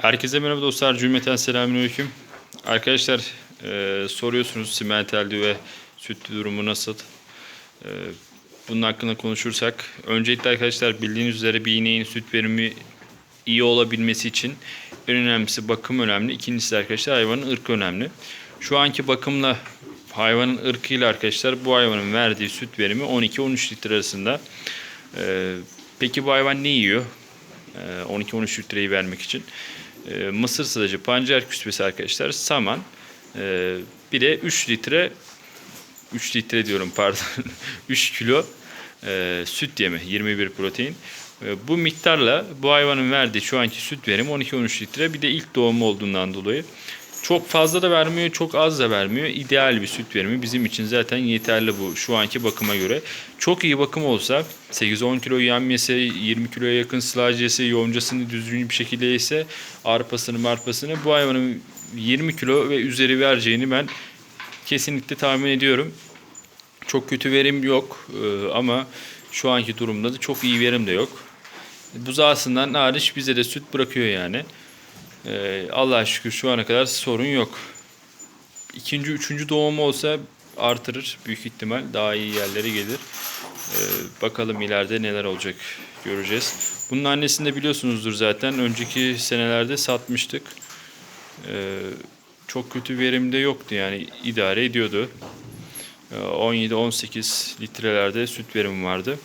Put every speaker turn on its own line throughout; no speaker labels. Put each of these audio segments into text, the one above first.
Herkese merhaba dostlar. Cümleten selamünaleyküm. Arkadaşlar e, soruyorsunuz simental ve süt durumu nasıl? E, bunun hakkında konuşursak öncelikle arkadaşlar bildiğiniz üzere bir ineğin süt verimi iyi olabilmesi için en önemlisi bakım önemli. İkincisi arkadaşlar hayvanın ırkı önemli. Şu anki bakımla hayvanın ırkıyla arkadaşlar bu hayvanın verdiği süt verimi 12-13 litre arasında. E, peki bu hayvan ne yiyor? E, 12-13 litreyi vermek için. E, mısır sılacı, pancar küspesi arkadaşlar, saman. E, bir de 3 litre 3 litre diyorum pardon. 3 kilo e, süt yeme, 21 protein. E, bu miktarla bu hayvanın verdiği şu anki süt verimi 12-13 litre. Bir de ilk doğumu olduğundan dolayı çok fazla da vermiyor, çok az da vermiyor. İdeal bir süt verimi bizim için zaten yeterli bu şu anki bakıma göre. Çok iyi bakım olsa 8-10 kilo yem yese, 20 kiloya yakın sılaj yese, yoncasını düzgün bir şekilde yese, arpasını marpasını bu hayvanın 20 kilo ve üzeri vereceğini ben kesinlikle tahmin ediyorum. Çok kötü verim yok e, ama şu anki durumda da çok iyi verim de yok. Buzağısından hariç bize de süt bırakıyor yani. Ee, Allah'a şükür şu ana kadar sorun yok. İkinci, üçüncü doğumu olsa artırır büyük ihtimal. Daha iyi yerlere gelir. Ee, bakalım ileride neler olacak göreceğiz. Bunun annesini de biliyorsunuzdur zaten. Önceki senelerde satmıştık. Ee, çok kötü verimde yoktu yani idare ediyordu. Ee, 17-18 litrelerde süt verimi vardı.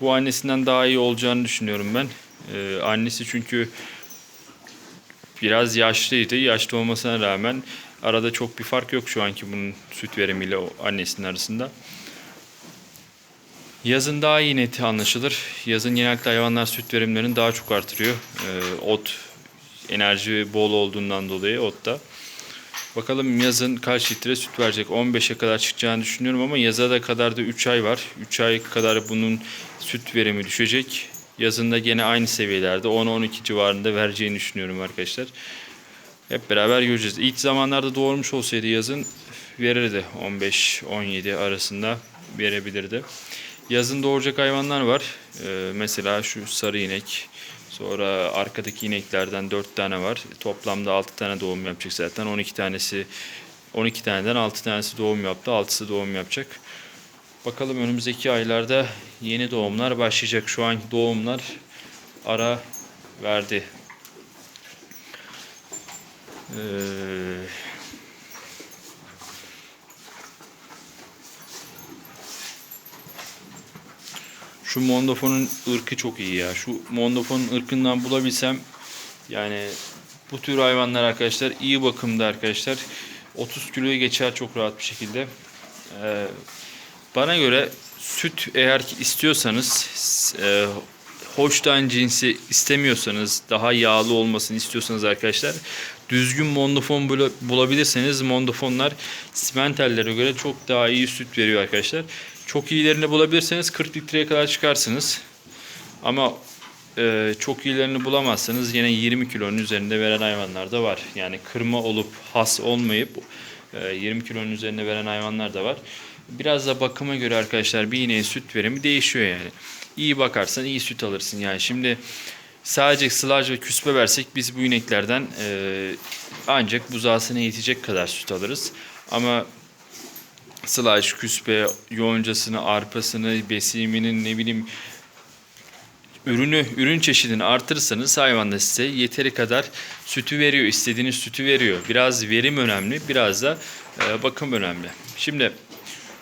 Bu annesinden daha iyi olacağını düşünüyorum ben. Ee, annesi çünkü biraz yaşlıydı. Yaşlı olmasına rağmen arada çok bir fark yok şu anki bunun süt verimiyle annesinin arasında. Yazın daha iyi net anlaşılır. Yazın genellikle hayvanlar süt verimlerini daha çok artırıyor. Ee, ot enerji bol olduğundan dolayı otta. Bakalım yazın kaç litre süt verecek? 15'e kadar çıkacağını düşünüyorum ama yaza da kadar da 3 ay var. 3 ay kadar bunun süt verimi düşecek. Yazında gene aynı seviyelerde 10-12 civarında vereceğini düşünüyorum arkadaşlar. Hep beraber göreceğiz. İlk zamanlarda doğurmuş olsaydı yazın verirdi 15-17 arasında verebilirdi. Yazın doğuracak hayvanlar var. Ee, mesela şu sarı inek. Sonra arkadaki ineklerden 4 tane var. Toplamda 6 tane doğum yapacak zaten. 12 tanesi 12 taneden 6 tanesi doğum yaptı. 6'sı doğum yapacak. Bakalım önümüzdeki aylarda yeni doğumlar başlayacak. Şu anki doğumlar ara verdi. Ee, şu Mondofon'un ırkı çok iyi ya. Şu Mondofon'un ırkından bulabilsem yani bu tür hayvanlar arkadaşlar iyi bakımda arkadaşlar 30 kiloyu geçer çok rahat bir şekilde. Ee, bana göre süt eğer ki istiyorsanız e, hoştan cinsi istemiyorsanız daha yağlı olmasını istiyorsanız arkadaşlar düzgün mondofon bula- bulabilirseniz mondofonlar simentallere göre çok daha iyi süt veriyor arkadaşlar. Çok iyilerini bulabilirseniz 40 litreye kadar çıkarsınız. Ama e, çok iyilerini bulamazsanız yine 20 kilonun üzerinde veren hayvanlar da var. Yani kırma olup has olmayıp 20 kilonun üzerinde veren hayvanlar da var. Biraz da bakıma göre arkadaşlar bir ineğin süt verimi değişiyor yani. İyi bakarsan iyi süt alırsın yani. Şimdi sadece sılaj ve küspe versek biz bu ineklerden e, ancak buzağısını yetecek kadar süt alırız. Ama sılaj, küspe, yoğuncasını, arpasını, besiminin ne bileyim ürünü, ürün çeşidini artırırsanız hayvan da size yeteri kadar sütü veriyor. istediğiniz sütü veriyor. Biraz verim önemli, biraz da e, bakım önemli. Şimdi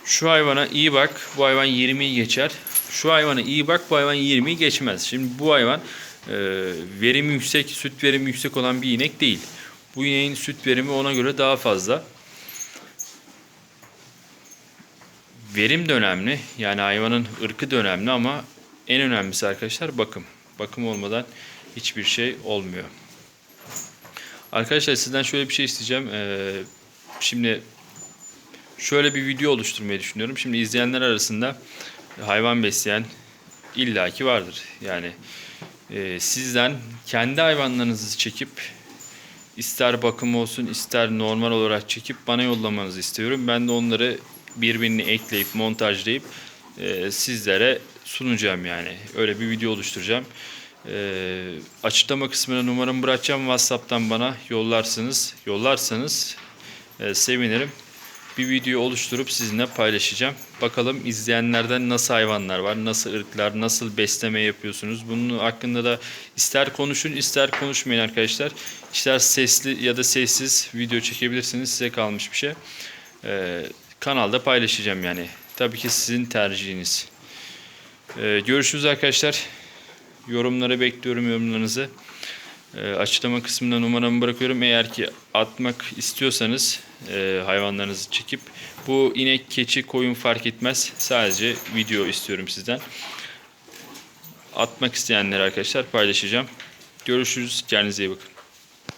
şu hayvana iyi bak, bu hayvan 20'yi geçer. Şu hayvana iyi bak, bu hayvan 20'yi geçmez. Şimdi bu hayvan e, verimi yüksek, süt verimi yüksek olan bir inek değil. Bu ineğin süt verimi ona göre daha fazla. Verim de önemli. Yani hayvanın ırkı da önemli ama en önemlisi arkadaşlar bakım. Bakım olmadan hiçbir şey olmuyor. Arkadaşlar sizden şöyle bir şey isteyeceğim. Ee, şimdi şöyle bir video oluşturmayı düşünüyorum. Şimdi izleyenler arasında hayvan besleyen illaki vardır. Yani e, sizden kendi hayvanlarınızı çekip ister bakım olsun ister normal olarak çekip bana yollamanızı istiyorum. Ben de onları birbirini ekleyip montajlayıp e, sizlere sunacağım yani. Öyle bir video oluşturacağım. Ee, açıklama kısmına numaramı bırakacağım. WhatsApp'tan bana yollarsınız. Yollarsanız e, sevinirim. Bir video oluşturup sizinle paylaşacağım. Bakalım izleyenlerden nasıl hayvanlar var, nasıl ırklar, nasıl besleme yapıyorsunuz. Bunun hakkında da ister konuşun ister konuşmayın arkadaşlar. İster sesli ya da sessiz video çekebilirsiniz. Size kalmış bir şey. Ee, kanalda paylaşacağım yani. Tabii ki sizin tercihiniz. Ee, görüşürüz arkadaşlar. Yorumları bekliyorum yorumlarınızı. Ee, açıklama kısmına numaramı bırakıyorum. Eğer ki atmak istiyorsanız e, hayvanlarınızı çekip bu inek, keçi, koyun fark etmez. Sadece video istiyorum sizden. Atmak isteyenler arkadaşlar paylaşacağım. Görüşürüz. Kendinize iyi bakın.